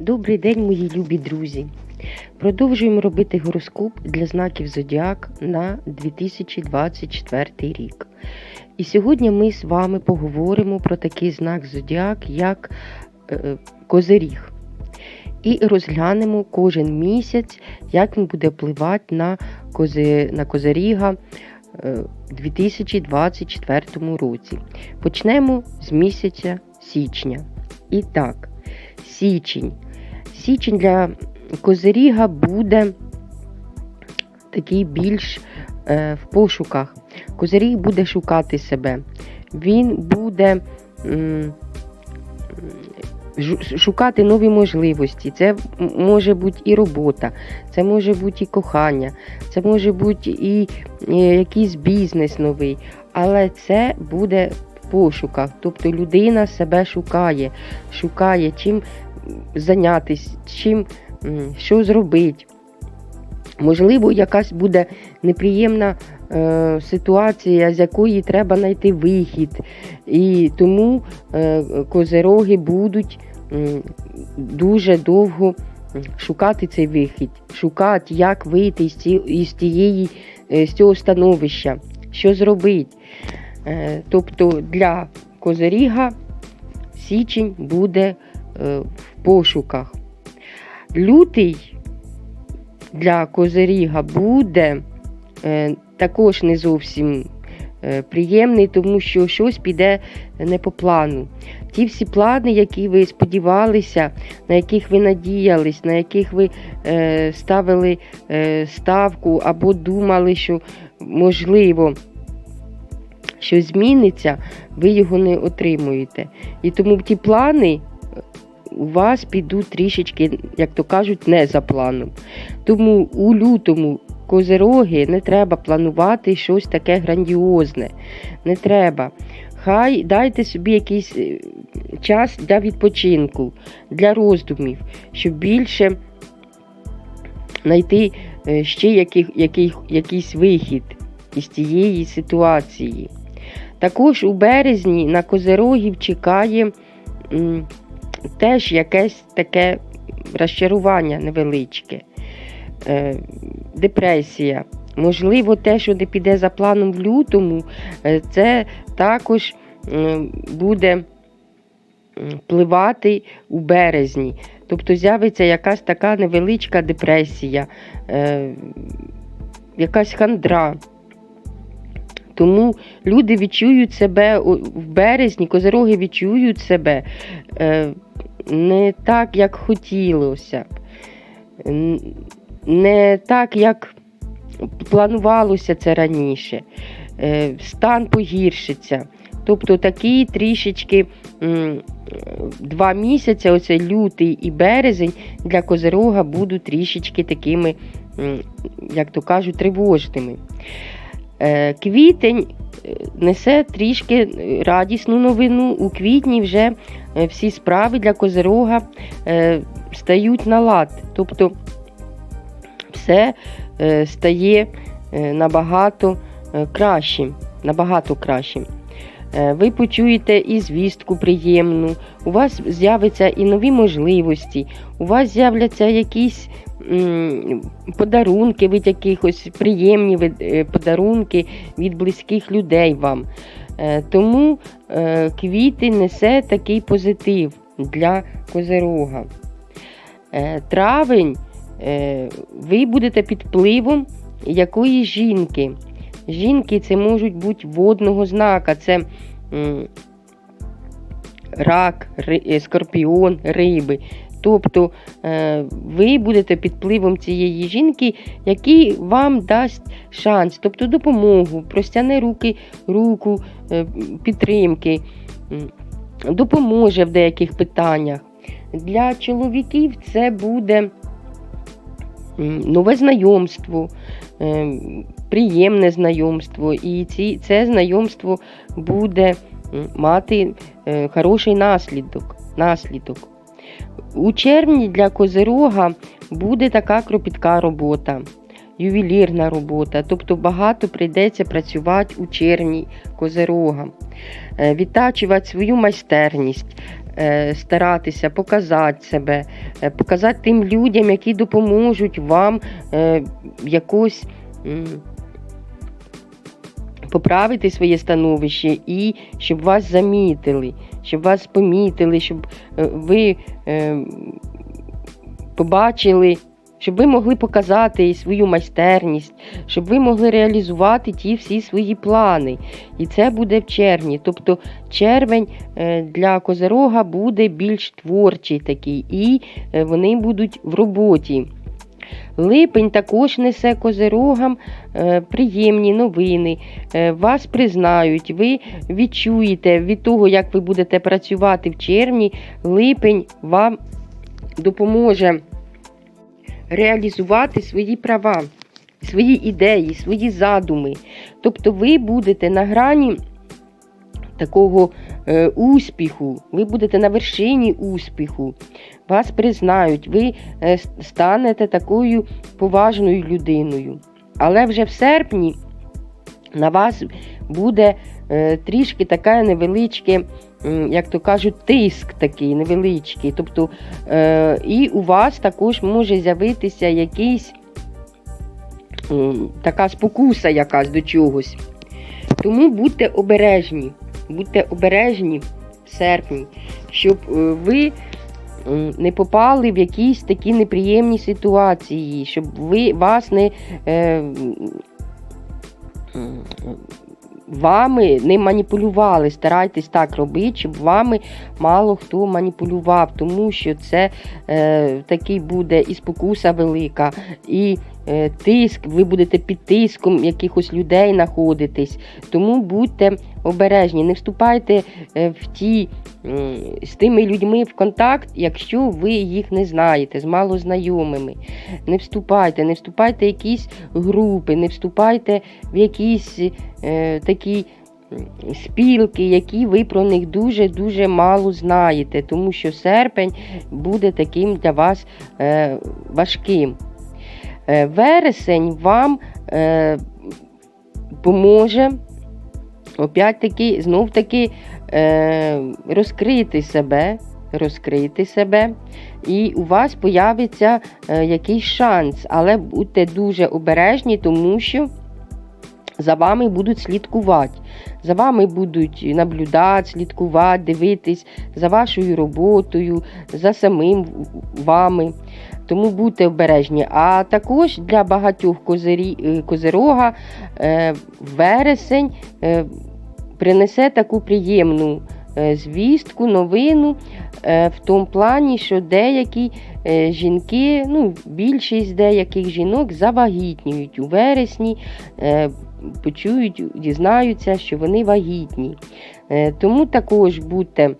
Добрий день, мої любі друзі! Продовжуємо робити гороскоп для знаків Зодіак на 2024 рік. І сьогодні ми з вами поговоримо про такий знак Зодіак, як е, Козиріг. І розглянемо кожен місяць, як він буде впливати на, кози, на Козиріга е, у 2024 році. Почнемо з місяця січня. І так, січень. Січень для Козиріга буде такий більш е, в пошуках. Козиріг буде шукати себе. Він буде шукати нові можливості. Це може бути і робота, це може бути і кохання, це може бути і е, якийсь бізнес новий. Але це буде в пошуках. Тобто людина себе шукає, шукає чим зайнятися, чим що зробити. Можливо, якась буде неприємна е, ситуація, з якої треба знайти вихід. І тому е, козероги будуть м, дуже довго шукати цей вихід, шукати, як вийти із, ці, із, тієї, е, з цього становища, що зробити. Е, тобто для козиріга січень буде е, пошуках. Лютий для козиріга буде е, також не зовсім е, приємний, тому що щось піде не по плану. Ті всі плани, які ви сподівалися, на яких ви надіялись, на яких ви е, ставили е, ставку або думали, що можливо щось зміниться, ви його не отримуєте. І тому ті плани у вас підуть трішечки, як то кажуть, не за планом. Тому у лютому козероги не треба планувати щось таке грандіозне. Не треба. Хай дайте собі якийсь е, час для відпочинку, для роздумів, щоб більше знайти е, ще яких, яких, якийсь вихід із цієї ситуації. Також у березні на козерогів чекає теж якесь таке розчарування невеличке, е, депресія. Можливо, те, що не піде за планом в лютому, е, це також буде впливати у березні. Тобто з'явиться якась така невеличка депресія, е, якась хандра. Тому люди відчують себе в березні, козероги відчують себе е, не так, як хотілося, б, не так, як планувалося це раніше. Е, стан погіршиться. Тобто такі трішечки два місяці, оце лютий і березень, для козерога будуть трішечки такими, як то кажуть, тривожними. Е, Квітень е, несе трішки радісну новину. У квітні вже всі справи для козирога е, стають на лад. Тобто все е, стає е, набагато е, кращим. Набагато кращим. Е, Ви почуєте і звістку приємну, у вас з'являться і нові можливості, у вас з'являться якісь м, подарунки від якихось приємні е, подарунки від близьких людей вам. Е, Тому е, квіти несе такий позитив для козирога. Е, Травень ви будете під впливом якоїсь жінки. Жінки це можуть бути водного знака, це рак, скорпіон, риби. Тобто е, ви будете під впливом цієї жінки, який вам дасть шанс, тобто допомогу, простяне руки, руку е, підтримки, допоможе в деяких питаннях. Для чоловіків це буде нове знайомство, е, приємне знайомство, і це знайомство буде мати хороший наслідок. наслідок. У червні для козирога буде така кропітка робота, ювелірна робота, тобто багато прийдеться працювати у червні козирога, Е, відтачувати свою майстерність, е, старатися показати себе, е, показати тим людям, які допоможуть вам якось. Поправити своє становище і щоб вас замітили, щоб вас помітили, щоб е, ви е, побачили, щоб ви могли показати свою майстерність, щоб ви могли реалізувати ті всі свої плани. І це буде в червні. Тобто червень е, для козерога буде більш творчий такий, і вони будуть в роботі. Липень також несе козерогам е, приємні новини. Е, вас признають, ви відчуєте від того, як ви будете працювати в червні, липень вам допоможе реалізувати свої права, свої ідеї, свої задуми. Тобто ви будете на грані такого е, успіху, ви будете на вершині успіху, вас признають, ви е, станете такою поважною людиною. Але вже в серпні на вас буде е, трішки таке невеличке, як то кажуть, тиск такий невеличкий. Тобто, е, і у вас також може з'явитися якийсь така спокуса якась до чогось. Тому будьте обережні, будьте обережні в серпні, щоб ви не попали в якісь такі неприємні ситуації, щоб ви вас не. Е, Вами не маніпулювали, старайтесь так робити, щоб вами мало хто маніпулював, тому що це е, такий буде і спокуса велика, і е, тиск, ви будете під тиском якихось людей знаходитись. Тому будьте обережні, не вступайте е, в ті з тими людьми в контакт, якщо ви їх не знаєте, з малознайомими. Не вступайте, не вступайте в якісь групи, не вступайте в якісь е, такі. Спілки, які ви про них дуже-дуже мало знаєте, тому що серпень буде таким для вас е, важким. Е, вересень вам е, поможе опять-таки, знов-таки е, розкрити себе, розкрити себе, і у вас появиться якийсь шанс, але будьте дуже обережні, тому що за вами будуть слідкувати. За вами будуть наблюдати, слідкувати, дивитись за вашою роботою, за самим вами. Тому будьте обережні. А також для багатьох козирі, е, козирога е, вересень е, принесе таку приємну звістку, новину в тому плані, що деякі жінки, ну, більшість деяких жінок завагітнюють у вересні, почують, дізнаються, що вони вагітні. Тому також будьте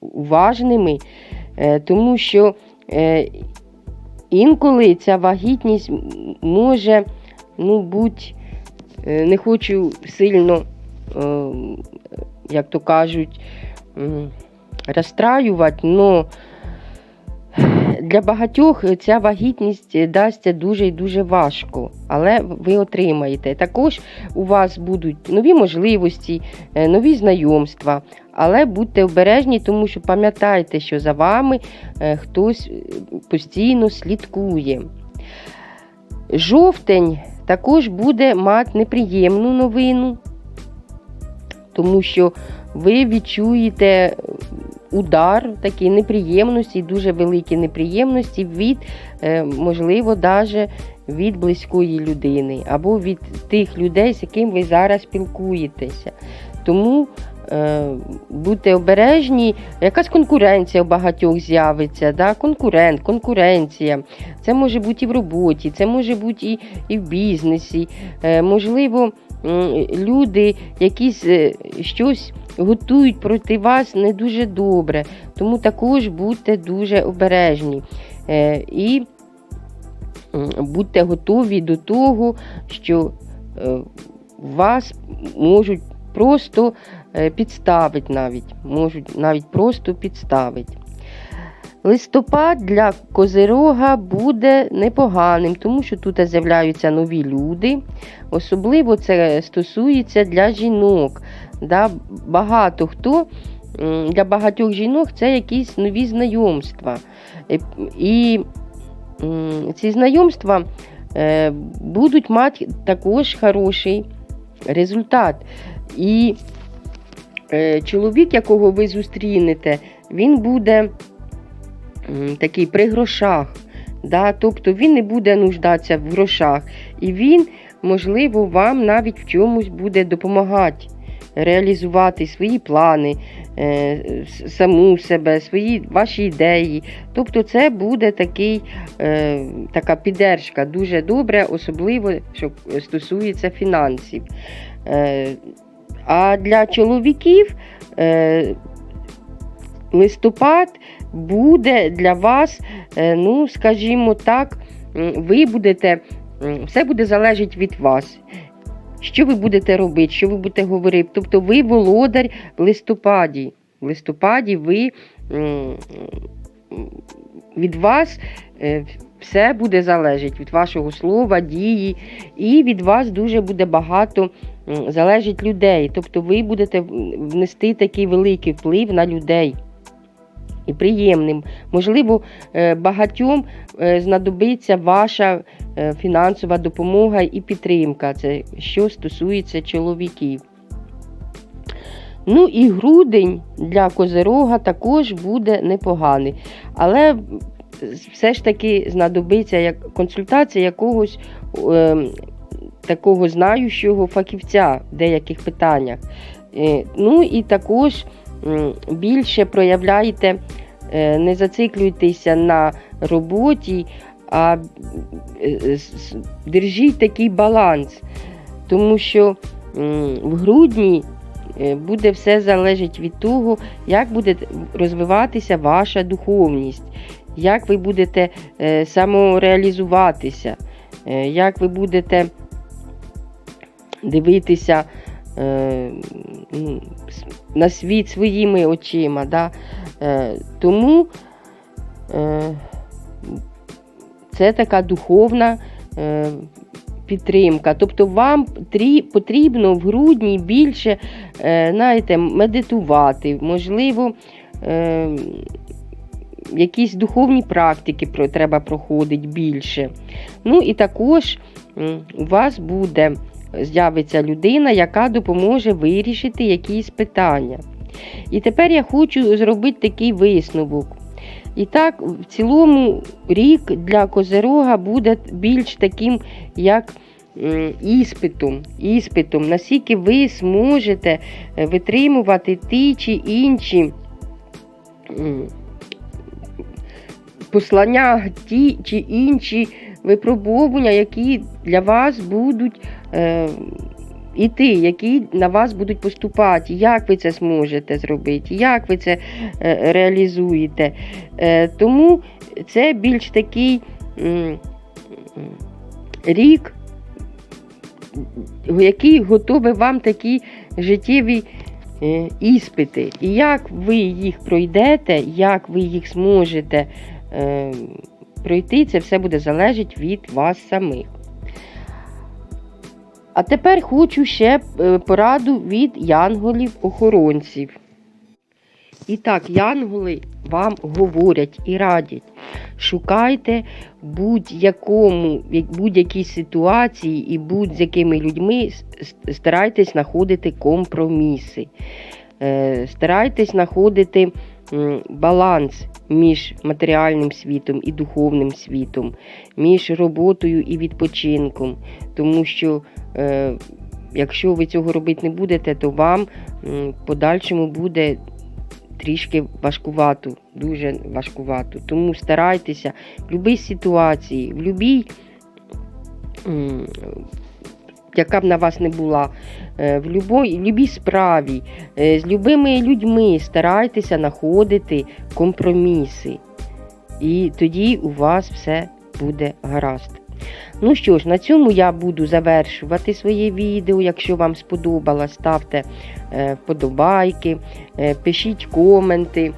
уважними, тому що е, інколи ця вагітність може ну, бути, е, не хочу сильно, е, як то кажуть, розстраювати, але для багатьох ця вагітність дасться дуже і дуже важко, але ви отримаєте. Також у вас будуть нові можливості, е, нові знайомства, але будьте обережні, тому що пам'ятайте, що за вами е, хтось е, постійно слідкує. Жовтень також буде мати неприємну новину, тому що ви відчуєте е, удар, такі неприємності, дуже великі неприємності від, можливо, навіть від близької людини або від тих людей, з яким ви зараз спілкуєтеся. Тому е, будьте обережні, якась конкуренція у багатьох з'явиться. Да? Конкурент, конкуренція. Це може бути і в роботі, це може бути і, і в бізнесі. Е, можливо, люди якісь е, щось готують проти вас не дуже добре. Тому також будьте дуже обережні. І будьте готові до того, що вас можуть просто е, підставити навіть. Можуть навіть просто підставити. Листопад для козирога буде непоганим, тому що тут з'являються нові люди. Особливо це стосується для жінок. Да? Багато хто для багатьох жінок це якісь нові знайомства. Е, І ці знайомства е, будуть мати також хороший результат. І чоловік, якого ви зустрінете, він буде такий при грошах. Да? Тобто він не буде нуждатися в грошах. І він, можливо, вам навіть в чомусь буде допомагати реалізувати свої плани, е, саму себе, свої ваші ідеї. Тобто це буде такий, е, така піддержка дуже добре, особливо, що стосується фінансів. А для чоловіків е, листопад буде для вас, е, ну, скажімо так, ви будете, все буде залежати від вас. Що ви будете робити, що ви будете говорити? Тобто ви володар в листопаді. В листопаді ви від вас е, все буде залежати від вашого слова, дії, і від вас дуже буде багато залежить людей. Тобто ви будете внести такий великий вплив на людей. І приємним. Можливо, е, багатьом е, знадобиться ваша фінансова допомога і підтримка. Це що стосується чоловіків. Ну і грудень для козирога також буде непоганий. Але все ж таки знадобиться як консультація якогось е, такого знаючого фахівця в деяких питаннях. Е, ну і також м, більше проявляйте, е, не зациклюйтеся на роботі, а е, держіть такий баланс. Тому що м, в грудні е, буде все залежить від того, як буде розвиватися ваша духовність, як ви будете е, самореалізуватися, е, як ви будете дивитися е, с- на світ своїми очима. Да? Е, Тому е, це така духовна е, підтримка. Тобто вам потрібно в грудні більше е, знаєте, медитувати, можливо, е, якісь духовні практики треба проходити більше. Ну і також у вас буде з'явиться людина, яка допоможе вирішити якісь питання. І тепер я хочу зробити такий висновок. І так, в цілому рік для Козерога буде більш таким, як іспитом, іспитом, наскільки ви зможете е, витримувати ті чи інші послання, ті чи інші випробування, які для вас будуть е, іти, які на вас будуть поступати. Як ви це зможете зробити, як ви це е, реалізуєте. Е, тому це більш такий рік, який готовий вам такі життєві е, іспити. І як ви їх пройдете, як ви їх зможете е, пройти, це все буде залежати від вас самих. А тепер хочу ще е, пораду від янголів-охоронців. І так, янголи вам говорять і радять. Шукайте будь-якому, будь-якій ситуації і будь-з якими людьми старайтесь знаходити компроміси. Е, Старайтесь знаходити баланс між матеріальним світом і духовним світом, між роботою і відпочинком. Тому що е, якщо ви цього робити не будете, то вам в подальшому буде трішки важкувато, дуже важкувато. Тому старайтеся в будь-якій ситуації, в будь-якій, яка б на вас не була, е, в любій справі, е, з любими людьми старайтеся знаходити компроміси. І тоді у вас все буде гаразд. Ну що ж, на цьому я буду завершувати своє відео. Якщо вам сподобалось, ставте е, вподобайки, пишіть коменти.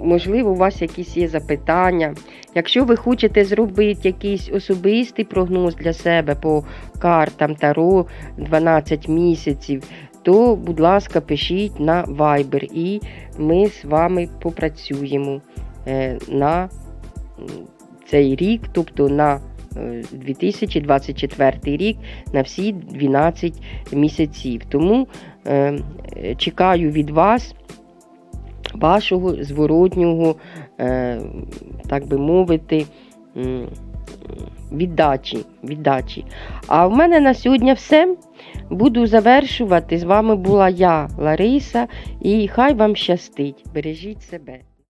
Е, можливо, у вас якісь є запитання. Якщо ви хочете зробити якийсь особистий прогноз для себе по картам Таро 12 місяців, то, будь ласка, пишіть на Viber і ми з вами попрацюємо е, на цей рік, тобто на е, 2024 рік, на всі 12 місяців. Тому е, е, чекаю від вас вашого зворотнього, е, так би мовити, віддачі, віддачі. А в мене на сьогодні все. Буду завершувати. З вами була я, Лариса, і хай вам щастить. Бережіть себе.